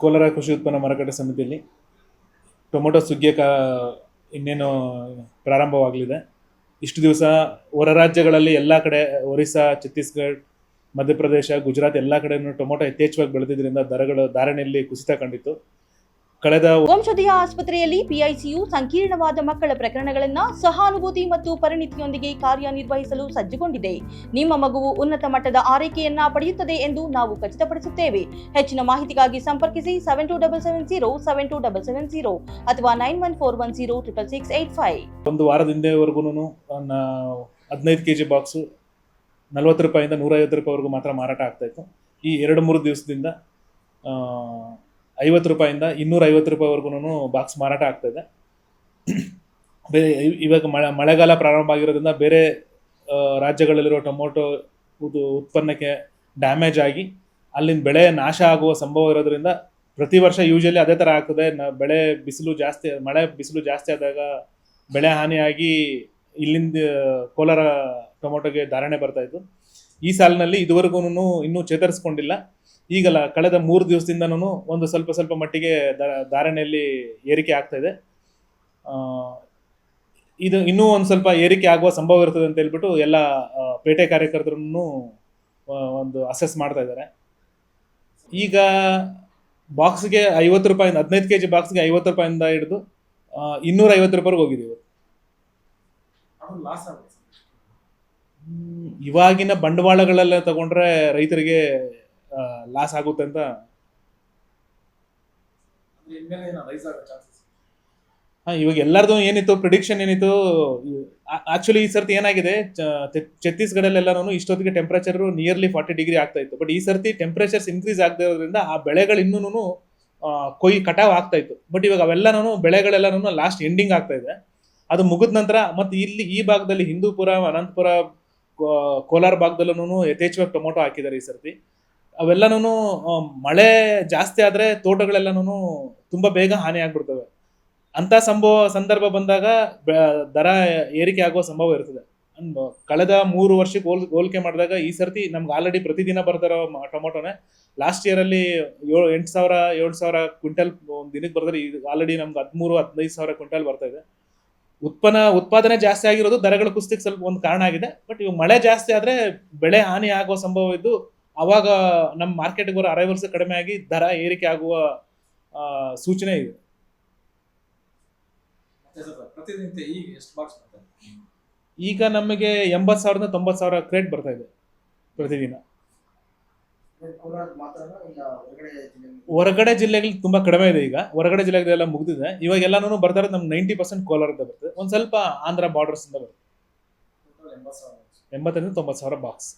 ಕೋಲಾರ ಕೃಷಿ ಉತ್ಪನ್ನ ಮಾರುಕಟ್ಟೆ ಸಮಿತಿಯಲ್ಲಿ ಟೊಮೊಟೊ ಸುಗ್ಗಿಯ ಕಾ ಇನ್ನೇನು ಪ್ರಾರಂಭವಾಗಲಿದೆ. ಇಷ್ಟು ದಿವಸ ಹೊರ ರಾಜ್ಯಗಳಲ್ಲಿ ಎಲ್ಲ ಕಡೆ ಒರಿಸ್ಸಾ, ಛತ್ತೀಸ್ಗಢ, ಮಧ್ಯಪ್ರದೇಶ, ಗುಜರಾತ್ ಎಲ್ಲ ಕಡೆನೂ ಟೊಮೊಟೊ ಯಥೇಚ್ಛವಾಗಿ ಬೆಳೆದಿದ್ದರಿಂದ ದರಗಳು ಧಾರಣೆಯಲ್ಲಿ ಕುಸಿತ ಕಂಡಿತ್ತು. ಕಳೆದ ವಂಶೋದಯ ಆಸ್ಪತ್ರೆಯಲ್ಲಿ ಪಿಐಸಿಯು ಸಂಕೀರ್ಣವಾದ ಮಕ್ಕಳ ಪ್ರಕರಣಗಳನ್ನು ಸಹಾನುಭೂತಿ ಮತ್ತು ಪರಿಣಿತಿಯೊಂದಿಗೆ ಕಾರ್ಯನಿರ್ವಹಿಸಲು ಸಜ್ಜುಗೊಂಡಿದೆ. ನಿಮ್ಮ ಮಗುವು ಉನ್ನತ ಮಟ್ಟದ ಆರೈಕೆಯನ್ನ ಪಡೆಯುತ್ತದೆ ಎಂದು ನಾವು ಖಚಿತಪಡಿಸುತ್ತೇವೆ. ಹೆಚ್ಚಿನ ಮಾಹಿತಿಗಾಗಿ ಸಂಪರ್ಕಿಸಿ seven two double seven zero seven two double seven zero ಅಥವಾ nine one four one zero triple six eight five ಒಂದು ವಾರದ ಹಿಂದೆವರೆಗೂ ಹದಿನೈದು ಕೆ ಜಿ ಬಾಕ್ಸು ನಲ್ವತ್ತು ರೂಪಾಯಿಂದ ನೂರೈವತ್ತು ರೂಪಾಯಿವರೆಗೂ ಮಾತ್ರ ಮಾರಾಟ ಆಗ್ತಾಯಿತ್ತು ಈ ಎರಡು ಮೂರು ದಿವಸದಿಂದ ಐವತ್ತು ರೂಪಾಯಿಂದ ಇನ್ನೂರ ಐವತ್ತು ರೂಪಾಯಿವರೆಗೂ ಬಾಕ್ಸ್ ಮಾರಾಟ ಆಗ್ತಾಯಿದೆ ಬೇರೆ ಇವಾಗ ಮಳೆ, ಮಳೆಗಾಲ ಪ್ರಾರಂಭ ಆಗಿರೋದ್ರಿಂದ ಬೇರೆ ರಾಜ್ಯಗಳಲ್ಲಿರೋ ಟೊಮೊಟೊ ಇದು ಉತ್ಪನ್ನಕ್ಕೆ ಡ್ಯಾಮೇಜ್ ಆಗಿ ಅಲ್ಲಿನ ಬೆಳೆ ನಾಶ ಆಗುವ ಸಂಭವ ಇರೋದ್ರಿಂದ ಪ್ರತಿ ವರ್ಷ ಯೂಶಲಿ ಅದೇ ಥರ ಆಗ್ತದೆ. ನ, ಬೆಳೆ ಬಿಸಿಲು ಜಾಸ್ತಿ, ಮಳೆ ಬಿಸಿಲು ಜಾಸ್ತಿ ಆದಾಗ ಬೆಳೆ ಹಾನಿಯಾಗಿ ಇಲ್ಲಿಂದ ಕೋಲಾರ ಟೊಮೊಟೊಗೆ ಧಾರಣೆ ಬರ್ತಾ ಇತ್ತು. ಈ ಸಾಲಿನಲ್ಲಿ ಇದುವರೆಗೂ ಇನ್ನೂ ಚೇತರಿಸ್ಕೊಂಡಿಲ್ಲ. ಈಗಲ್ಲ ಕಳೆದ ಮೂರು ದಿವಸದಿಂದನೂ ಒಂದು ಸ್ವಲ್ಪ ಸ್ವಲ್ಪ ಮಟ್ಟಿಗೆ ಧಾರಣೆಯಲ್ಲಿ ಏರಿಕೆ ಆಗ್ತಾ ಇದೆ. ಇದು ಇನ್ನೂ ಒಂದು ಸ್ವಲ್ಪ ಏರಿಕೆ ಆಗುವ ಸಂಭವ ಇರ್ತದೆ ಅಂತ ಹೇಳ್ಬಿಟ್ಟು ಎಲ್ಲ ಪೇಟೆ ಕಾರ್ಯಕರ್ತರನ್ನು ಒಂದು ಅಸೆಸ್ ಮಾಡ್ತಾ ಇದ್ದಾರೆ. ಈಗ ಬಾಕ್ಸ್ಗೆ ಐವತ್ತು ರೂಪಾಯಿಂದ ಹದಿನೈದು ಕೆ ಜಿ ಬಾಕ್ಸ್ಗೆ ಐವತ್ತು ರೂಪಾಯಿಂದ ಹಿಡಿದು ಇನ್ನೂರ ಐವತ್ತು ರೂಪಾಯಿಗೆ ಹ್ಮ್, ಇವಾಗಿನ ಬಂಡವಾಳಗಳೆಲ್ಲ ತಗೊಂಡ್ರೆ ರೈತರಿಗೆ ಲಾಸ್ ಆಗುತ್ತೆ ಅಂತ. ಹಾ, ಇವಾಗ ಎಲ್ಲರದು ಏನಿತ್ತು ಪ್ರಿಡಿಕ್ಷನ್ ಏನಿತ್ತು ಆಕ್ಚುಲಿ ಈ ಸರ್ತಿ ಏನಾಗಿದೆ ಚ- ಛತ್- ಛತ್ತೀಸ್ಗಢಲ್ಲೆಲ್ಲನೂ ಇಷ್ಟೊತ್ತಿಗೆ ಟೆಂಪರೇಚರ್ ನಿಯರ್ಲಿ ಫಾರ್ಟಿ ಡಿಗ್ರಿ ಆಗ್ತಾ ಇತ್ತು. ಬಟ್ ಈ ಸರ್ತಿ ಟೆಂಪರೇಚರ್ಸ್ ಇನ್ಕ್ರೀಸ್ ಆಗದೆ ಇರೋದ್ರಿಂದ ಆ ಬೆಳೆಗಳು ಇನ್ನೂ ಕೊಯ್ ಕಟಾವ್ ಆಗ್ತಾ ಇತ್ತು. ಬಟ್ ಇವಾಗ ಅವೆಲ್ಲನೂ ಬೆಳೆಗಳೆಲ್ಲನೂ ಲಾಸ್ಟ್ ಎಂಡಿಂಗ್ ಆಗ್ತಾ ಇದೆ. ಅದು ಮುಗಿದ ನಂತರ ಮತ್ತೆ ಇಲ್ಲಿ ಈ ಭಾಗದಲ್ಲಿ ಹಿಂದೂಪುರ ಅನಂತಪುರ ಕೋಲಾರ ಭಾಗದಲ್ಲೂ ಯಥೇಚ್ಛವಾಗಿ ಟೊಮೊಟೊ ಹಾಕಿದ್ದಾರೆ ಈ ಸರ್ತಿ. ಅವೆಲ್ಲನೂ ಮಳೆ ಜಾಸ್ತಿ ಆದರೆ ತೋಟಗಳೆಲ್ಲನೂ ತುಂಬ ಬೇಗ ಹಾನಿ ಆಗ್ಬಿಡ್ತವೆ. ಅಂತ ಸಂಭವ, ಸಂದರ್ಭ ಬಂದಾಗ ದರ ಏರಿಕೆ ಆಗುವ ಸಂಭವ ಇರ್ತದೆ. ಕಳೆದ ಮೂರು ವರ್ಷಕ್ಕೆ ಹೋಲ್, ಹೋಲಿಕೆ ಮಾಡಿದಾಗ ಈ ಸರ್ತಿ ನಮ್ಗೆ ಆಲ್ರೆಡಿ ಪ್ರತಿದಿನ ಬರ್ತಾರೋ ಟೊಮೊಟೊನೆ ಲಾಸ್ಟ್ ಇಯರಲ್ಲಿ ಏಳು, ಎಂಟು ಸಾವಿರ, ಏಳು ಸಾವಿರ ಕ್ವಿಂಟಲ್, ಒಂದು ದಿನಕ್ಕೆ ಬರ್ತಾರೆ ಈಗ ಆಲ್ರೆಡಿ ನಮ್ಗೆ ಹದಿಮೂರು, ಹದಿನೈದು ಸಾವಿರ ಕ್ವಿಂಟಲ್ ಬರ್ತಾ ಇದೆ. ಉತ್ಪನ್ನ ಉತ್ಪಾದನೆ ಜಾಸ್ತಿ ಆಗಿರೋದು ದರಗಳ ಕುಸಿತಕ್ಕೆ ಸ್ವಲ್ಪ ಒಂದು ಕಾರಣ ಆಗಿದೆ. ಬಟ್ ಇವಾಗ ಮಳೆ ಜಾಸ್ತಿ ಆದರೆ ಬೆಳೆ ಹಾನಿ ಆಗುವ ಸಂಭವ ಇದ್ದು ಅವಾಗ ನಮ್ಮ ಮಾರ್ಕೆಟ್ಗೆ ಬರೋ ಅರೈವಲ್ಸ್ ಕಡಿಮೆ ಆಗಿ ದರ ಏರಿಕೆ ಆಗುವ ಸೂಚನೆ ಇದೆ. ಈಗ ನಮಗೆ ಎಂಬತ್ತು ಸಾವಿರದಿಂದ ತೊಂಬತ್ತು ಸಾವಿರ ಕ್ರೇಟ್ ಬರ್ತಾ ಇದೆ ಪ್ರತಿದಿನ. ಹೊರಗಡೆ ಜಿಲ್ಲೆಗಳು ತುಂಬಾ ಕಡಿಮೆ ಇದೆ ಈಗ. ಹೊರಗಡೆ ಜಿಲ್ಲೆಗಳೆಲ್ಲ ಮುಗಿದಿದೆ. ಇವಾಗ ಎಲ್ಲಾನು ಬರ್ತಾರೆ ನಮ್ ನೈಂಟಿ ಪರ್ಸೆಂಟ್ ಅಂತ ಬರ್ತದೆ ಒಂದ್ ಸ್ವಲ್ಪ ಆಂಧ್ರ ಬಾರ್ಡರ್ಸ್ ಇಂದ ಬರುತ್ತೆ. ಎಂಬತ್ತರಿಂದ ತೊಂಬತ್ತು ಸಾವಿರ ಬಾಕ್ಸ್